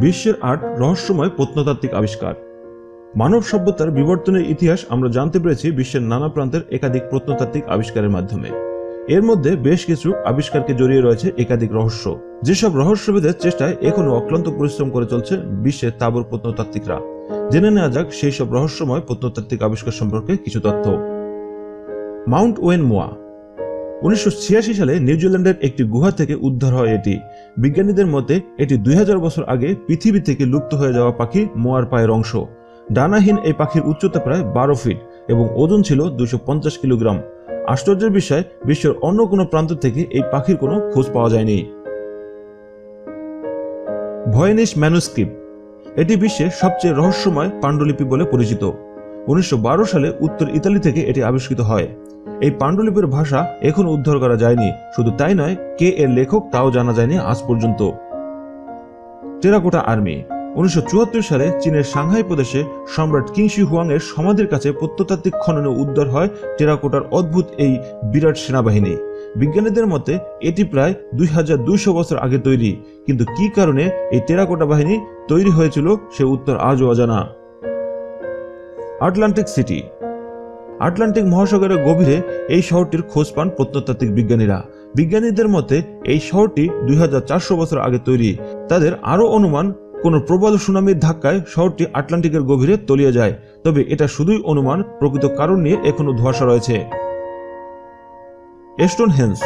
বিশ্বের আট রহস্যময় প্রত্নতাত্ত্বিক আবিষ্কার। মানব সভ্যতার বিবর্তনের ইতিহাস আমরা জানতে পেরেছি বিশ্বের নানা প্রান্তের একাধিক প্রত্নতাত্ত্বিক আবিষ্কারের মাধ্যমে। এর মধ্যে বেশ কিছু আবিষ্কারকে জড়িয়ে রয়েছে একাধিক রহস্য। যেসব রহস্যভেদের চেষ্টায় এখনও অক্লান্ত পরিশ্রম করে চলছে বিশ্বের তাবর প্রত্নতাত্ত্বিকরা। জেনে নেওয়া যাক সেই সব রহস্যময় প্রত্নতাত্ত্বিক আবিষ্কার সম্পর্কে কিছু তথ্য। মাউন্ট ওয়েন মোয়া উনিশশো ছিয়াশি সালে নিউজিল্যান্ডের একটি গুহা থেকে উদ্ধার হয় এটি। বিজ্ঞানীদের মতে, এটি দুই হাজার বছর আগে পৃথিবী থেকে লুপ্ত হয়ে যাওয়া পাখি মোয়ার পায়ের অংশ। ডানাহীন এই পাখির উচ্চতা প্রায় বারো ফিট এবং ওজন ছিল দুশো কিলোগ্রাম। আশ্চর্যের বিষয়, বিশ্বের অন্য কোনো প্রান্ত থেকে এই পাখির কোনো খোঁজ পাওয়া যায়নি। Voynich manuscript. এটি বিশ্বের সবচেয়ে রহস্যময় পাণ্ডুলিপি বলে পরিচিত। উনিশশো বারো সালে উত্তর ইতালি থেকে এটি আবিষ্কৃত হয়। এই পাণ্ডুলিপির ভাষা এখন উদ্ধার করা যায়নি, শুধু তাই নয়, কে এর লেখক তাও জানা যায়নি আজ পর্যন্ত। টেরাকোটা আর্মি, উনিশশো চুয়াত্তর সালে চীনের সাংহাই প্রদেশে সম্রাট কিংশি হুয়াং এর সমাধির কাছে প্রত্নতাত্ত্বিক খননে উদ্ধার হয় টেরাকোটার অদ্ভুত এই বিরাট সেনাবাহিনী। বিজ্ঞানীদের মতে, এটি প্রায় দুই হাজার দুইশো বছর আগে তৈরি, কিন্তু কি কারণে এই টেরাকোটা বাহিনী তৈরি হয়েছিল সে উত্তর আজও অজানা। আটলান্টিক সিটি আটলান্টিক মহাসাগরের গভীরে এই শহরটির খোঁজ পান প্রত্নতাত্ত্বিক বিজ্ঞানীরা। বিজ্ঞানীদের মতে, এই শহরটি দুই হাজার চারশো বছর আগে তৈরি। তাদের আরও অনুমান, কোন প্রবল সুনামির ধাক্কায় শহরটি আটলান্টিকের গভীরে তলিয়ে যায়। তবে এটা শুধুই অনুমান, প্রকৃত কারণ নিয়ে এখনও ধোয়াশা রয়েছে। এস্টোন হেন্স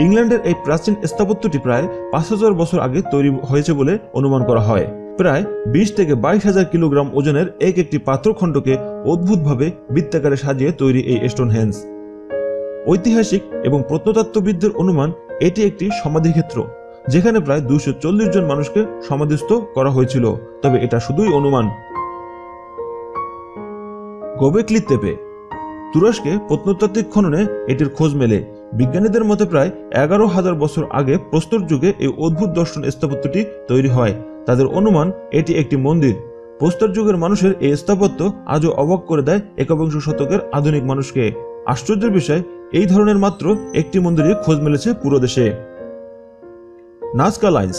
ইংল্যান্ডের এই প্রাচীন স্থাপত্যটি প্রায় পাঁচ হাজার বছর আগে তৈরি হয়েছে বলে অনুমান করা হয়। প্রায় বিশ থেকে বাইশ হাজার কিলোগ্রাম ওজনের এক একটি পাথরখণ্ডকে অদ্ভুতভাবে বৃত্তাকারে সাজিয়ে তৈরি এই স্টোন হ্যান্স ঐতিহাসিক এবং প্রত্নতত্ত্ববিদদের অনুমান এটি একটি সমাধিক্ষেত্র যেখানে প্রায় দুশো চল্লিশ জন মানুষকে সমাধিস্থ করা হয়েছিল, তবে এটা শুধুই অনুমান। গোবেকলি তেপে, তুরস্কে প্রত্নতাত্ত্বিক খননে এটির খোঁজ মেলে। বিজ্ঞানীদের মতে প্রায় এগারো হাজার বছর আগে প্রস্তর যুগে এই অদ্ভুত দর্শন স্থাপত্যটি তৈরি হয়। তাদের অনুমান, এটি একটি মন্দির। প্রস্তর যুগের মানুষের এই স্থাপত্য আজও অবাক করে দেয় একবিংশ শতকের আধুনিক মানুষকে। আশ্চর্যের বিষয়, এই ধরনের মাত্র একটি মন্দিরে খোঁজ মিলেছে পুরো দেশে। নাস্কা লাইন্স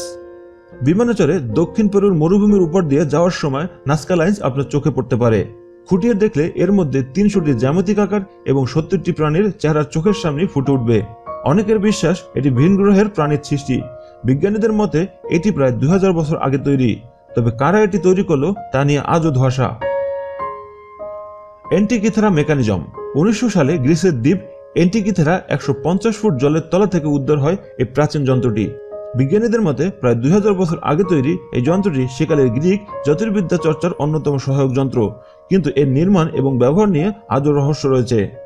বিমানে চড়ে দক্ষিণ পেরুর মরুভূমির উপর দিয়ে যাওয়ার সময় নাস্কা লাইন্স আপনার চোখে পড়তে পারে। খুঁটিয়ে দেখলে এর মধ্যে তিনশোটি জ্যামিতিক আকার এবং সত্তরটি প্রাণীর চেহারা চোখের সামনে ফুটে উঠবে। অনেকের বিশ্বাস, এটি ভিন গ্রহের প্রাণীর সৃষ্টি। বিজ্ঞানীদের মতে, এটি প্রায় দুই হাজার বছর আগে তৈরি। তবে কারা এটি তৈরি করল, তা নিয়ে আজও ধোয়াশা। Antikythera mechanism. উনিশশো সালে গ্রিসের দ্বীপ এন্টিকিথেরা একশো পঞ্চাশ ফুট জলের তলা থেকে উদ্ধার হয় এই প্রাচীন যন্ত্রটি। বিজ্ঞানীদের মতে, প্রায় দুই হাজার বছর আগে তৈরি এই যন্ত্রটি সেকালের গ্রিক জ্যোতির্বিদ্যা চর্চার অন্যতম সহায়ক যন্ত্র। কিন্তু এর নির্মাণ এবং ব্যবহার নিয়ে আজও রহস্য রয়েছে।